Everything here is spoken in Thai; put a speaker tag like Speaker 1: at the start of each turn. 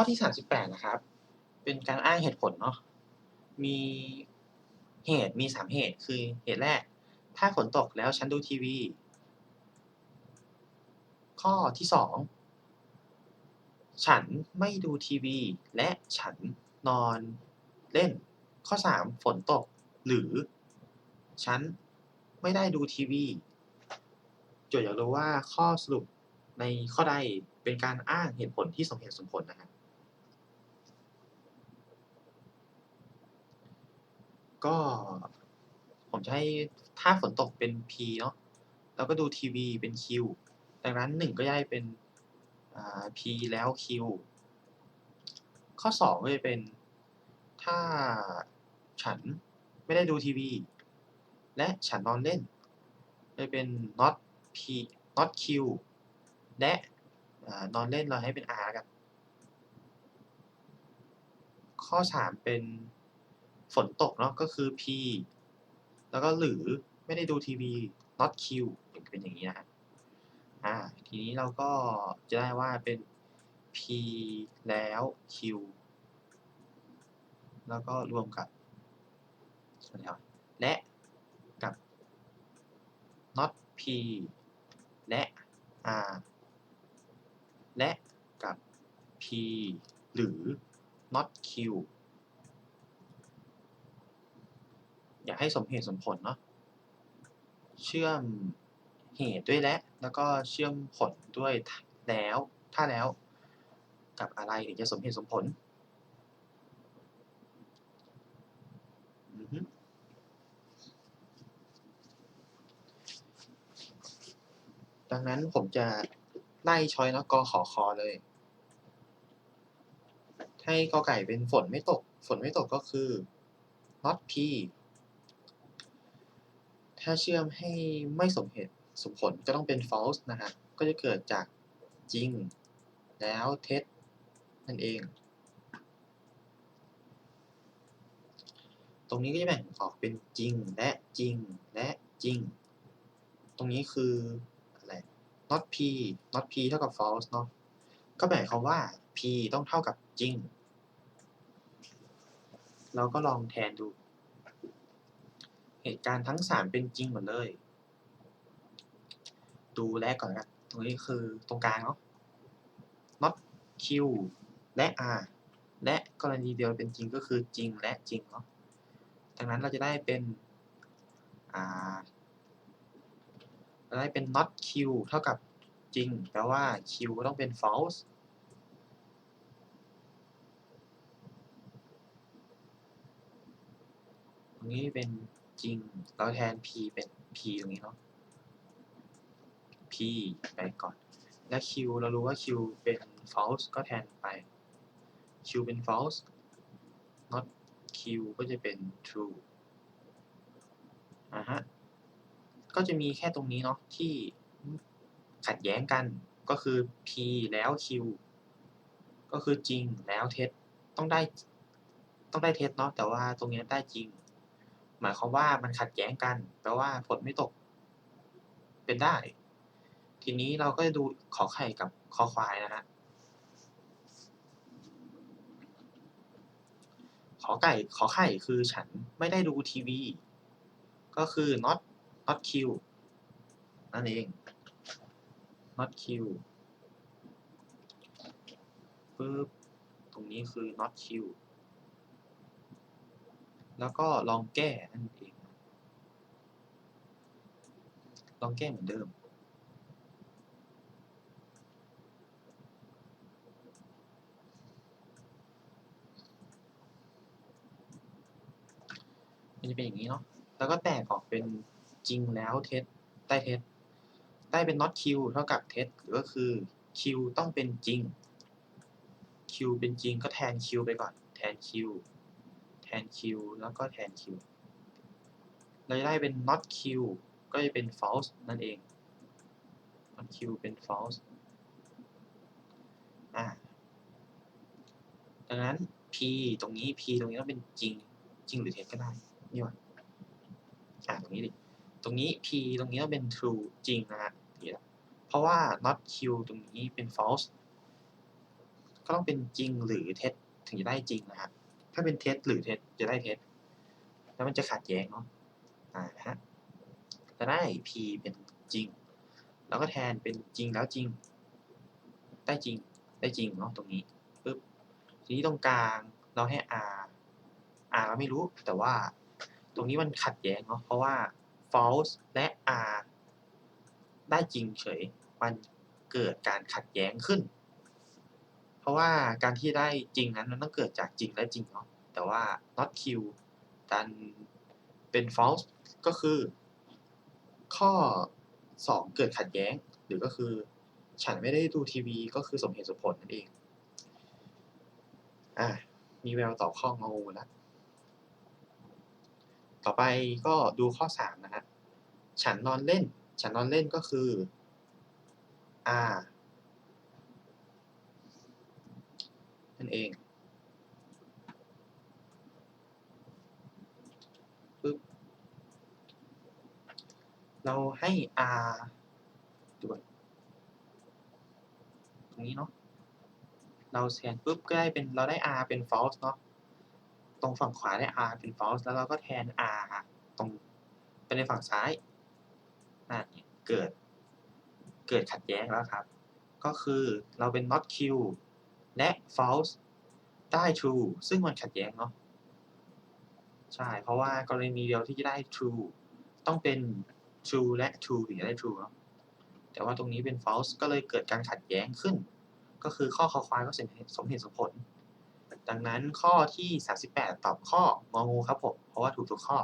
Speaker 1: ข้อที่ 38 นะครับ เป็นการอ้างเหตุผลเนาะ มีเหตุมี 3 เหตุ คือเหตุแรก ถ้าฝนตกแล้วฉันดูทีวี ข้อที่ 2 ฉันไม่ดูทีวี และฉันนอนเล่น ข้อ 3 ฝนตก หรือ ฉันไม่ได้ดูทีวีจทย์อยากรู้ว่าข้อสรุปในข้อใดเป็นการอ้างเหตุผลที่สมเหตุสมผลนะครับ ก็ ผมจะให้ถ้าฝนตกเป็น P เนาะแล้วก็ดูทีวีเป็น Q ดังนั้น 1 ก็ได้เป็น P แล้ว Q ข้อ 2 ก็จะเป็นถ้าฉันไม่ได้ดูทีวี และฉันนอนเล่นจะเป็น not P not Q และนอนเล่นเราให้เป็น R กัน ข้อ 3 เป็น ฝนตกเนาะก็คือ P แล้วก็หรือไม่ได้ดูทีวี not Q เป็นอย่างนี้นะครับอ่าทีนี้เราก็จะได้ว่าเป็น P แล้ว Q แล้วก็รวมกับอะไรวะและกับ not P และ R และกับ P หรือ not Q อยากให้สมเหตุสมผลเนาะเชื่อมเหตุด้วยและ แล้วก็เชื่อมผลด้วยแล้วถ้าแล้ว กับอะไรถึงจะสมเหตุสมผลดังนั้นผมจะไล่ช้อยส์เนาะกขคอเลย ให้กอไก่เป็นฝนไม่ตก ฝนไม่ตกก็คือ not P ถ้าเชื่อมให้ไม่สมเหตุสมผลก็ต้องเป็น false นะฮะ ก็จะเกิดจากจริง แล้วเท็จนั่นเอง ตรงนี้ก็จะแบ่งออกเป็นจริงและจริงและจริง ตรงนี้คืออะไร not p not p เท่ากับ false เนาะ ก็หมายความว่า p ต้องเท่ากับจริง เราก็ลองแทนดู เหตุการณ์ทั้ง3เป็นจริงหมดเลย ดูแรกก่อนกันตรงนี้คือตรงกลางเนาะ not q และ r และกรณีเดียวเป็นจริงก็คือจริงและจริงเนาะดังนั้นเราจะได้เป็นอ่าเราได้เป็น not q เท่ากับจริงแปลว่า q ก็ต้องเป็น false ตรงนี้เป็น จริง เราแทน p เป็น p ตรงนี้เนาะ p ไปก่อน และ q เรารู้ว่า q เป็น false ก็แทนไป q เป็น false not q ก็จะเป็น true อ่าฮะ ก็จะมีแค่ตรงนี้เนาะที่ขัดแย้งกันก็คือ p แล้ว q ก็คือจริงแล้วเท็จต้องได้ต้องได้เท็จเนาะแต่ว่าตรงนี้ได้จริง หมายความว่ามันขัดแย้งกัน แปลว่าฝนไม่ตก เป็นได้ ทีนี้เราก็จะดูขอไข่กับคอควายนะฮะขอไก่ขอไข่คือฉันไม่ได้ดูทีวี ก็คือ not not q นั่นเอง not q ปึ๊บตรงนี้คือ not q แล้วก็ลองแก้นั่นเอง ลองแก้เหมือนเดิม มันจะเป็นอย่างนี้เนาะ แล้วก็แตกออกเป็นจริงแล้วเท็จใต้เท็จใต้เป็น not q เท่ากับเท็จก็คือ q ต้องเป็นจริง q เป็นจริงก็แทน q ไปก่อน แทน q แทน q แล้วก็แทน q เราจะได้เป็น not q ก็จะเป็น false นั่นเอง not q เป็น false อ่าดังนั้น p ตรงนี้ p ตรงนี้ต้องเป็นจริง จริงหรือเท็จก็ได้ นี่ว่ะอ่าตรงนี้ดิ ตรงนี้ p ตรงนี้ต้องเป็น true จริงนะฮะเพราะว่า not q ตรงนี้เป็น false ก็ต้องเป็นจริงหรือเท็จถึงจะได้จริงนะครับ ถ้าเป็นเท็จหรือเท็จจะได้เท็จแล้วมันจะขัดแย้งเนาะอ่าฮะจะได้ p เป็นจริง แล้วก็แทนเป็นจริงแล้วจริง ได้จริง ได้จริงเนาะตรงนี้ปึ๊บทีนี้ตรงกลางเราให้ r r เราไม่รู้แต่ว่าตรงนี้มันขัดแย้งเนาะเพราะว่า false และ r ได้จริงเฉย มันเกิดการขัดแย้งขึ้น ราะว่าการที่ได้จริงนั้นมันต้องเกิดจากจริงและจริงเนาะแต่ว่า not q ดันเป็น false ก็คือ ข้อ 2 เกิดขัดแย้ง หรือก็คือ ฉันไม่ได้ดูทีวี ก็คือสมเหตุสมผลนั่นเอง อะมีแววตอบข้องงูแล้วต่อไปก็ดูข้อ 3 นะฮะ ฉันนอนเล่น ฉันนอนเล่นก็คือ r นั่นเองปึ๊บเราให้ r ตรงนี้เนาะเราแทนปุ๊บก็ได้เป็นเราได้ r เป็น false เนาะตรงฝั่งขวาได้ r เป็น false แล้วเราก็แทน r ตรงไปในฝั่งซ้ายนั่นเกิด เกิดขัดแย้งแล้วครับ ก็คือเราเป็น not q และ false ได้ true ซึ่งมันขัดแย้งเนาะใช่ เพราะว่ากรณีเดียวที่จะได้ true ต้องเป็น true และ true ถึงจะได้ true เนาะแต่ว่าตรงนี้เป็น false ก็เลยเกิดการขัดแย้งขึ้น ก็คือข้อคอควายก็สมเหตุสมเหตุสมผล ดังนั้นข้อที่ 38 ตอบข้ององูครับผม เพราะว่าถูกทุกข้อ